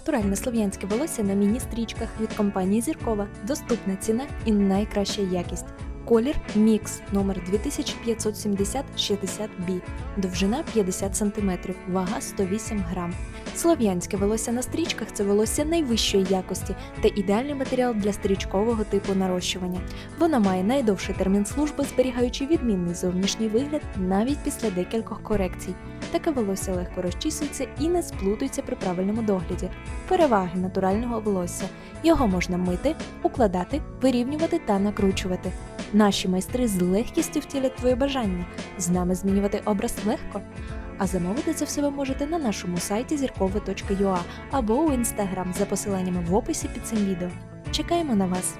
Натуральне слов'янське волосся на міні-стрічках від компанії Зіркова. Доступна ціна і найкраща якість. Колір Мікс номер 2570 60B, довжина 50 см, вага 108 грам. Слов'янське волосся на стрічках це волосся найвищої якості та ідеальний матеріал для стрічкового типу нарощування. Вона має найдовший термін служби, зберігаючи відмінний зовнішній вигляд навіть після декількох корекцій. Таке волосся легко розчісується і не сплутується при правильному догляді. Переваги натурального волосся. Його можна мити, укладати, вирівнювати та накручувати. Наші майстри з легкістю втілять твоє бажання. З нами змінювати образ легко. А замовити це все ви можете на нашому сайті зіркове.ua або у інстаграм за посиланнями в описі під цим відео. Чекаємо на вас!